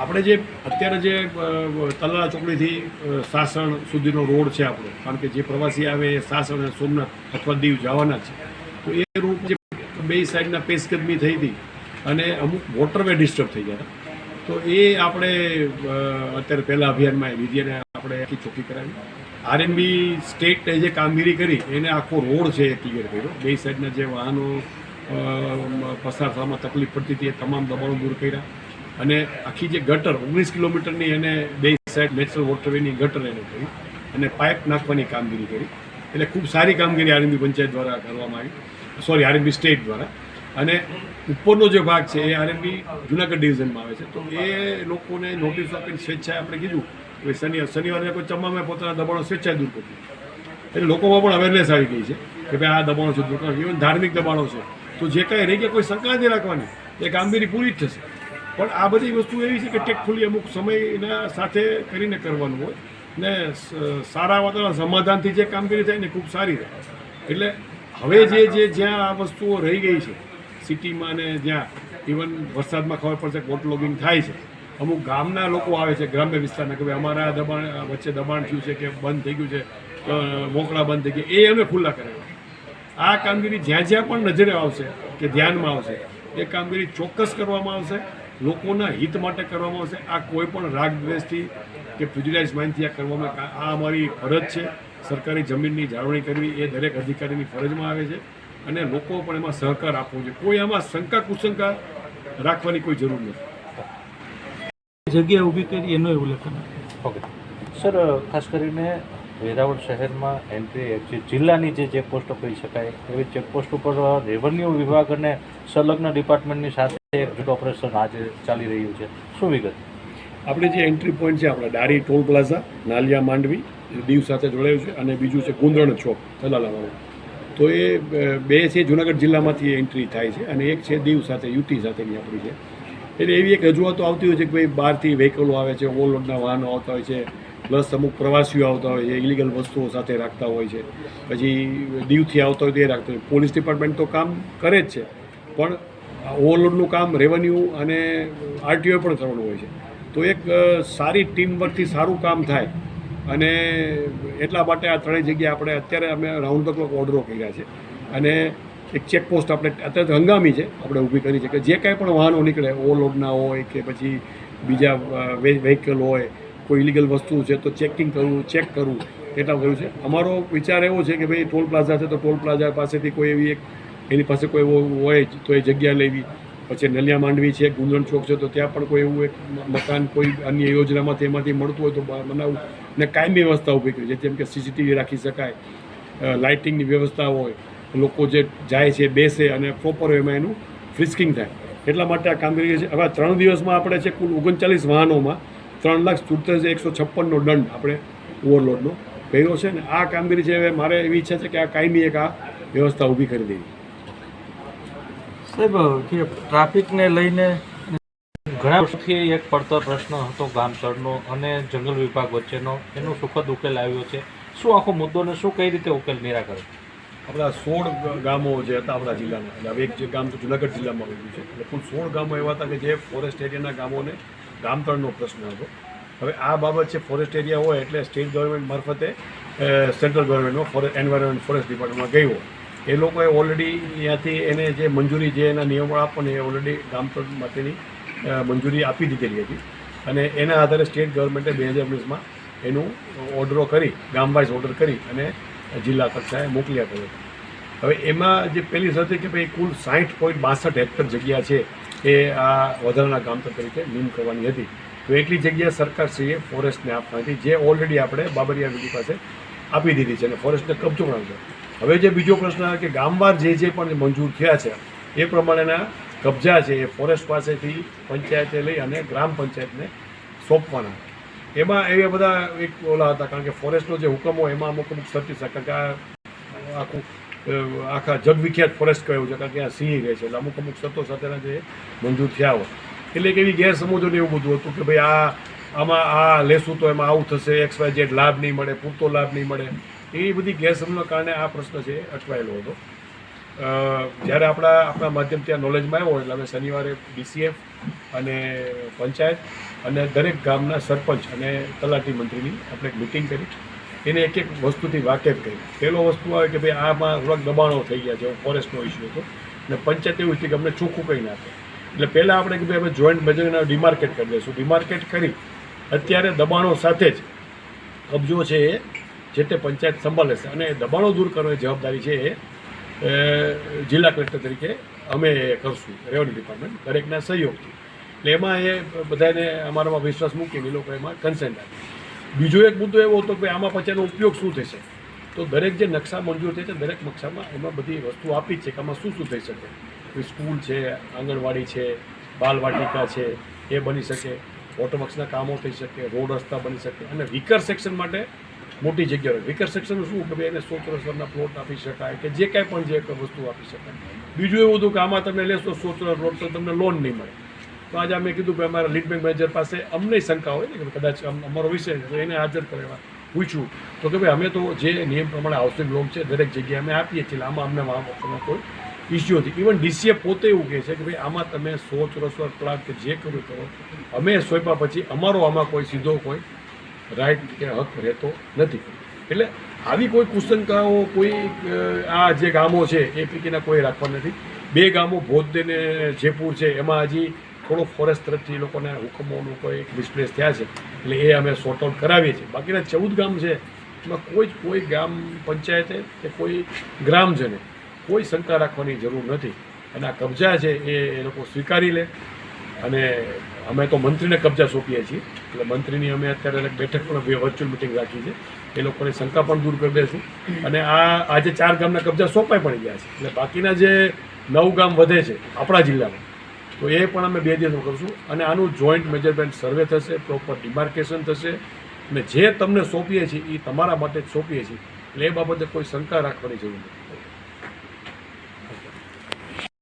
આપણે જે અત્યારે જે તલાલા ચોકડીથી સાસણ સુધીનો રોડ છે આપણો, કારણ કે જે પ્રવાસી આવે એ સાસણ અને સોમનાથ અથવા દીવ જવાના છે. તો એ રૂટ જે બે સાઈડના પેશકદમી થઈ હતી અને અમુક વોટરવે ડિસ્ટર્બ થઈ ગયા તો એ આપણે અત્યારે પહેલાં અભિયાનમાં આવી લીધી અને આપણે આખી ચોખ્ખી કરાવી. આરએનબી સ્ટેટે જે કામગીરી કરી, એને આખો રોડ છે એ ક્લિયર કર્યો. બે સાઈડના જે વાહનો પસાર થવામાં તકલીફ પડતી હતી, એ તમામ દબાણો દૂર કર્યા. અને આખી જે ગટર, ઓગણીસ કિલોમીટરની એને બે સાઈડ નેચરલ વોટરવેની ગટર એને કરી અને પાઇપ નાખવાની કામગીરી કરી. એટલે ખૂબ સારી કામગીરી આરએનબી પંચાયત દ્વારા કરવામાં આવી. સોરી આરએનબી સ્ટેટ દ્વારા. અને ઉપરનો જે ભાગ છે, એ આરએનબી જુનાગઢ ડિવિઝનમાં આવે છે. તો એ લોકોને નોટિસ આપીને સ્વેચ્છાએ આપણે કીધું કે શનિ, શનિવારે કોઈ તમામે પોતાના દબાણો સ્વેચ્છાએ દૂર કરવું એટલે લોકોમાં પણ અવેરનેસ આવી ગઈ છે કે ભાઈ આ દબાણો છે દૂર ઇવન ધાર્મિક દબાણો છે. તો જે કાંઈ રહી ગયા, કોઈ શંકા નથી રાખવાની. એ કામગીરી પૂરી જ થશે. પણ આ બધી વસ્તુ એવી છે કે ટેકફુલી અમુક સમયના સાથે કરીને કરવાનું હોય. ને સારા વાતાવરણ સમાધાનથી જે કામગીરી થાય ને ખૂબ સારી રહે. એટલે હવે જે જે જ્યાં આ વસ્તુઓ રહી ગઈ છે, સિટીમાં ને જ્યાં, ઇવન વરસાદમાં ખબર પડશે બોટ લોગિંગ થાય છે. અમુક ગામના લોકો આવે છે, ગ્રામ્ય વિસ્તારના કે ભાઈ અમારા દબાણ, વચ્ચે દબાણ થયું છે કે બંધ થઈ ગયું છે મોકળા બંધ થઈ ગયા, એ અમે ખુલ્લા કરેલા આ કામગીરી જ્યાં જ્યાં પણ નજરે આવશે કે ધ્યાનમાં આવશે, એ કામગીરી ચોક્કસ કરવામાં આવશે. લોકોના હિત માટે કરવામાં આવશે. આ કોઈ પણ રાગ દ્વેષથી કે પ્રિજુડાઇઝ માઇન્ડથી આ કરવામાં આ અમારી ફરજ છે. સરકારી જમીનની જાળવણી કરવી એ દરેક અધિકારીની ફરજમાં આવે છે અને લોકો પણ એમાં સહકાર આપવો જોઈએ. કોઈ આમાં શંકા કુશંકા રાખવાની કોઈ જરૂર નથી. જગ્યા ઊભી કરી એનો ઉલ્લેખ ઓકે સર ખાસ કરીને વેરાવળ શહેરમાં એન્ટ્રી એક્ઝિટ જિલ્લાની જે ચેકપોસ્ટો કહી શકાય. એવી ચેકપોસ્ટ ઉપર રેવન્યુ વિભાગ અને સંલગ્ન ડિપાર્ટમેન્ટની સાથે એક ઓપરેશન આજે ચાલી રહ્યું છે. શું વિગત? આપણે જે એન્ટ્રી પોઈન્ટ છે આપણા ડારી ટોલ પ્લાઝા, નાલિયા માંડવી દીવ સાથે જોડાયું છે અને બીજું છે ગુંદરણ ચોક થલાલાવાળું તો એ બે છે જુનાગઢ જિલ્લામાંથી એન્ટ્રી થાય છે અને એક છે દીવ સાથે યુટી સાથેની આપણી છે. એટલે એવી એક રજૂઆતો આવતી હોય છે કે ભાઈ બહારથી વ્હીકલો આવે છે ઓવરલોડના વાહનો આવતા હોય છે પ્લસ અમુક પ્રવાસીઓ આવતા હોય છે ઇલીગલ વસ્તુઓ સાથે રાખતા હોય છે. પછી દીવથી આવતા હોય તો રાખતા હોય. પોલીસ ડિપાર્ટમેન્ટ તો કામ કરે જ છે. પણ ઓવરલોડનું કામ રેવન્યુ અને આરટીઓ પણ કરવાનું હોય છે. તો એક સારી ટીમ વર્કથી સારું કામ થાય. અને એટલા માટે આ ત્રણેય જગ્યાએ આપણે અત્યારે અમે રાઉન્ડ ધ ક્લોક ઓર્ડરો કર્યા છે. અને એક ચેકપોસ્ટ આપણે અત્યારે હંગામી છે. આપણે ઊભી કરી છે કે જે કાંઈ પણ વાહનો નીકળે, ઓવરલોડના હોય કે પછી બીજા વ્હીકલ હોય કોઈ ઇલીગલ વસ્તુ છે તો ચેકિંગ કરવું ચેક કરવું એટલા કર્યું છે. અમારો વિચાર એવો છે કે ભાઈ ટોલ પ્લાઝા છે તો ટોલ પ્લાઝા પાસેથી કોઈ એવી એક, એની પાસે કોઈ એવો હોય તો એ જગ્યા લેવી. પછી નલિયા માંડવી છે ગુંજણ ચોક છે તો ત્યાં પણ કોઈ એવું એક મકાન, કોઈ અન્ય યોજનામાંથી એમાંથી મળતું હોય તો બનાવવું ને કાયમી વ્યવસ્થા ઊભી કરી છે જેમ કે સીસીટીવી રાખી શકાય લાઇટિંગની વ્યવસ્થા હોય, લોકો જે જાય છે, બેસે અને પ્રોપર એમાં એનું ફ્રિસ્કિંગ થાય. એટલા માટે આ કામગીરી છે. હવે ત્રણ દિવસમાં આપણે છે કુલ ઓગણચાલીસ વાહનોમાં ત્રણ લાખ સુડતાલીસ એકસો છપ્પનનો દંડ આપણે ઓવરલોડનો કર્યો છે ને આ કામગીરી છે હવે મારે એવી ઈચ્છા છે કે આ કાયમી એક આ વ્યવસ્થા ઊભી કરી દેવી. સાહેબ કે ટ્રાફિકને લઈને ઘણા વર્ષથી એક પડતર પ્રશ્ન હતો ગામસરનો અને જંગલ વિભાગ વચ્ચેનો. એનો સુખદ ઉકેલ આવ્યો છે. શું આખો મુદ્દો ને શું કઈ રીતે ઉકેલ નિરાકરણ? આપણા સોળ ગામો જે હતા આપણા જિલ્લાના એટલે હવે એક જે ગામ તો જુનાગઢ જિલ્લામાં આવેલું છે. એટલે કુલ સોળ ગામો એવા હતા કે જે ફોરેસ્ટ એરિયાના ગામોને ગામતળનો પ્રશ્ન હતો. હવે આ બાબત છે ફોરેસ્ટ એરિયા હોય એટલે સ્ટેટ ગવર્મેન્ટ મારફતે સેન્ટ્રલ ગવર્મેન્ટમાં ફોરેસ્ટ એન્વાયરમેન્ટ ફોરેસ્ટ ડિપાર્ટમેન્ટમાં ગઈ હોય. એ લોકોએ ઓલરેડી ત્યાંથી એને જે મંજૂરી જે એના નિયમો આપવાની એ ઓલરેડી ગામતળ માટેની મંજૂરી આપી દીધેલી હતી. અને એના આધારે સ્ટેટ ગવર્મેન્ટે બે હજાર ઓગણીસમાં એનું ઓર્ડરો કરી, ગામવાઇઝ ઓર્ડર કરી અને જિલ્લા કક્ષાએ મોકલી આપ્યો હવે એમાં જે પહેલી શરત કે ભાઈ કુલ સાઠ પોઈન્ટ બાસઠ હેક્ટર જગ્યા છે. એ આ વધારાના કામતર તરીકે નીમ કરવાની હતી. તો એટલી જગ્યા સરકારશ્રીએ ફોરેસ્ટને આપવાની હતી, જે ઓલરેડી આપણે બાબરિયા વિધિ પાસે આપી દીધી છે અને ફોરેસ્ટને કબજો પણ છે. હવે જે બીજો પ્રશ્ન કે ગામવાર જે જે પણ મંજૂર થયા છે, એ પ્રમાણેના કબજા છે એ ફોરેસ્ટ પાસેથી પંચાયતે લઈ અને ગ્રામ પંચાયતને સોંપવાના. એમાં એવા બધા એક ઓલા હતા, કારણ કે ફોરેસ્ટનો જે હુકમ હોય એમાં અમુક અમુક સર્ટી શકે કે આખું આખા જગવિખ્યાત ફોરેસ્ટ કહ્યું છે, કારણ કે આ સિંહ રહે છે. એટલે અમુક અમુક શરતો સાથેના જે મંજૂર થયા હોય. એટલે એક એવી ગેરસમજોને એવું બધું હતું કે ભાઈ આ, આમાં આ લેશું તો એમાં આવું થશે, એક્સ, વાય જેડ લાભ નહીં મળે, પૂરતો લાભ નહીં મળે. એ બધી ગેરસમજના કારણે આ પ્રશ્ન છે, અટવાયેલો હતો. જ્યારે આપણા આપણા માધ્યમથી આ નોલેજમાં આવ્યો એટલે અમે શનિવારે બીસીએફ અને પંચાયત અને દરેક ગામના સરપંચ અને તલાટી મંત્રીની આપણે એક મિટિંગ કરી. એને એક એક વસ્તુથી વાકેફ કરી. પહેલો વસ્તુ આવે કે ભાઈ આમાં થોડાક દબાણો થઈ ગયા છે ફોરેસ્ટનો ઇસ્યુ હતો. અને પંચાયત એવું છે કે અમને ચોખ્ખું કહી નાખે. એટલે પહેલાં આપણે કે ભાઈ અમે જોઈન્ટ બજેટના ડિમાર્કેટ કરી દઈશું. ડિમાર્કેટ કરી અત્યારે દબાણો સાથે જ કબજો છે એ, જે તે પંચાયત સંભાળે છે. અને દબાણો દૂર કરવાની જવાબદારી છે એ જિલ્લા કલેક્ટર તરીકે અમે કરશું, રેવન્યુ ડિપાર્ટમેન્ટ, દરેકના સહયોગથી. એટલે એમાં એ બધાને અમારામાં વિશ્વાસ મૂકીને એ લોકો એમાં કન્સેન્ટ આપે બીજો એક મુદ્દો એવો હતો કે આમાં પછી એનો ઉપયોગ શું થશે? તો દરેક જે નકશા મંજૂર થઈ છે, દરેક નકશામાં એમાં બધી વસ્તુ આપી છે કે આમાં શું શું થઈ શકે. સ્કૂલ છે, આંગણવાડી છે, બાલવાટિકા છે, એ બની શકે વોટરવર્ક્સના કામો થઈ શકે, રોડ રસ્તા બની શકે. અને વિકર સેક્શન માટે મોટી જગ્યા હોય. વિકર સેક્શન શું? કે એને સો ચોરસ વરના પ્લોટ આપી શકાય કે જે કાંઈ પણ જે વસ્તુ આપી શકાય. બીજું એવું હતું કે આમાં તમે લેશો સો ચોરસ પ્લોટ તો તમને લોન નહીં મળે. તો આજે અમે કીધું કે અમારા લીડ બેંક મેનેજર પાસે અમને શંકા હોય ને કે કદાચ અમ- અમારો વિષય તો એને હાજર કરવા પૂછ્યું તો કે ભાઈ, અમે તો જે નિયમ પ્રમાણે હાઉસિંગ લોન છે, દરેક જગ્યાએ અમે આપીએ છીએ આમાં અમને વાંધો કોઈ ઇસ્યુ નથી. ઇવન ડીસીએ પોતે એવું કહે છે કે ભાઈ, આમાં તમે સો ચોરસ વર્ષ પ્લાટ કે જે કર્યું કરો, અમે સોંપ્યા પછી અમારો આમાં કોઈ સીધો કોઈ રાઈટ કે હક રહેતો નથી. એટલે આવી કોઈ કુશંકાઓ, કોઈ આ જે ગામો છે, એ પૈકીના કોઈ રાખવા નથી. બે ગામો ભોજદે ને જયપુર છે, એમાં હજી થોડો ફોરેસ્ટ તરફથી એ લોકોને હુકમોનું કોઈ ડિસ્પ્લેસ થયા છે. એટલે એ અમે સોર્ટ આઉટ કરાવીએ છીએ. બાકીના ચૌદ ગામ છે, એમાં કોઈ જ કોઈ ગામ પંચાયતે કે કોઈ ગ્રામજને કોઈ શંકા રાખવાની જરૂર નથી. અને આ કબજા છે એ એ લોકો સ્વીકારી લે. અને અમે તો મંત્રીને કબજા સોંપીએ છીએ. એટલે મંત્રીની અમે અત્યારે બેઠક પણ વર્ચ્યુઅલ મિટિંગ રાખી છે. એ લોકોની શંકા પણ દૂર કરી દઈશું અને આ આજે ચાર ગામના કબજા સોંપાઈ પણ ગયા છે. એટલે બાકીના જે નવ ગામ વધે છે, આપણા જિલ્લામાં તો એ પણ અમે બે દિવસમાં કરીશું. અને આનું જોઈન્ટ મેજરમેન્ટ સર્વે થશે પ્રોપર ડિમાર્કેશન થશે. અને જે તમને સોંપીએ છીએ એ તમારા માટે જ સોંપીએ છીએ. એટલે એ બાબતે કોઈ શંકા રાખવાની જરૂર નથી.